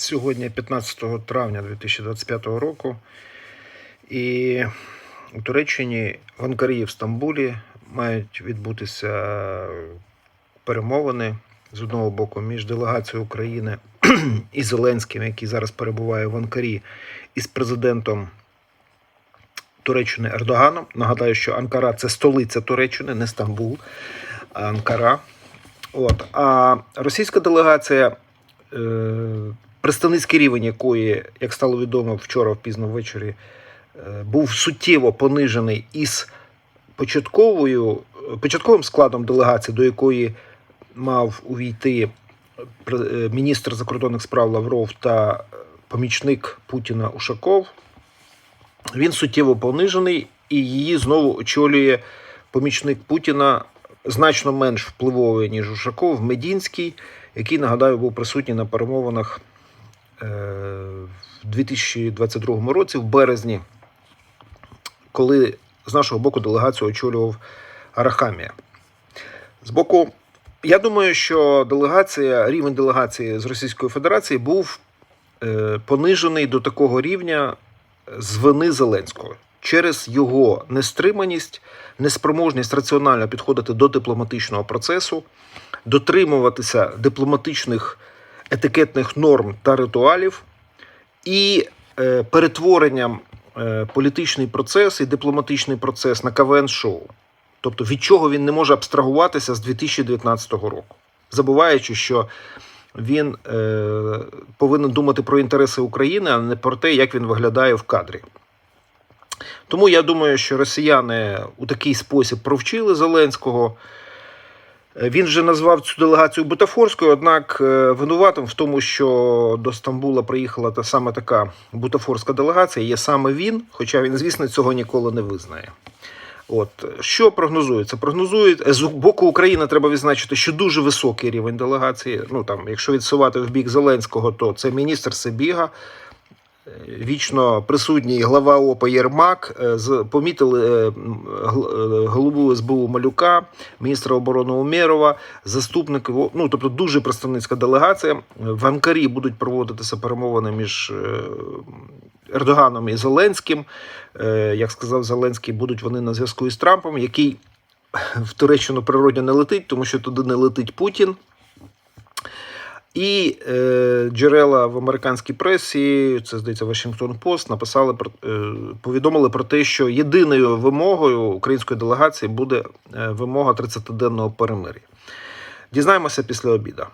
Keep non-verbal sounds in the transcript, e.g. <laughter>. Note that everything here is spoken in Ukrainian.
Сьогодні 15 травня 2025 року. І у Туреччині в Анкарі в Стамбулі мають відбутися перемовини з одного боку між делегацією України <clears throat> і Зеленським, який зараз перебуває в Анкарі, і з президентом Туреччини Ердоганом. Нагадаю, що Анкара це столиця Туреччини, не Стамбул, а Анкара. От. А російська делегація, е, представницький рівень якої, як стало відомо вчора пізно ввечері, е, був суттєво понижений із початковою, початковим складом делегації, до якої мав увійти е, міністр закордонних справ Лавров та помічник Путіна Ушаков. Він суттєво понижений, і її знову очолює помічник Путіна значно менш впливовий, ніж Ушаков, Медінський, який, нагадаю, був присутній на перемовинах е, в 2022 році, в березні, коли з нашого боку делегацію очолював Арахамія. З боку, я думаю, що делегація, рівень делегації з Російської Федерації був е, понижений до такого рівня з вини Зеленського через його нестриманість, неспроможність раціонально підходити до дипломатичного процесу, дотримуватися дипломатичних етикетних норм та ритуалів і е, перетворенням е, політичний процес і дипломатичний процес на КВН-шоу. Тобто від чого він не може абстрагуватися з 2019 року, забуваючи, що він е, повинен думати про інтереси України, а не про те, як він виглядає в кадрі. Тому я думаю, що росіяни у такий спосіб провчили Зеленського. Е, Він вже назвав цю делегацію бутафорською, однак е, винуватим в тому, що до Стамбула приїхала та саме така бутафорська делегація, є саме він, хоча він, звісно, цього ніколи не визнає. От що прогнозується? Прогнозують з боку України. Треба відзначити, що дуже високий рівень делегації. Ну там, якщо відсувати в бік Зеленського, то це міністр Себіга, е, вічно присутній глава ОПА Єрмак. е, помітили е, гл- е, голову СБУ Малюка, міністра оборони Умєрова, заступник. Ну тобто дуже представницька делегація. В Анкарі будуть проводитися перемовини між Ердоганом і Зеленським. Як сказав Зеленський, будуть вони на зв'язку із Трампом, який в Туреччину природньо не летить, тому що туди не летить Путін. І е, джерела в американській пресі, це здається Вашингтон Пост, написали про е, повідомили про те, що єдиною вимогою української делегації буде е, вимога 30-денного перемир'я. Дізнаємося після обіду.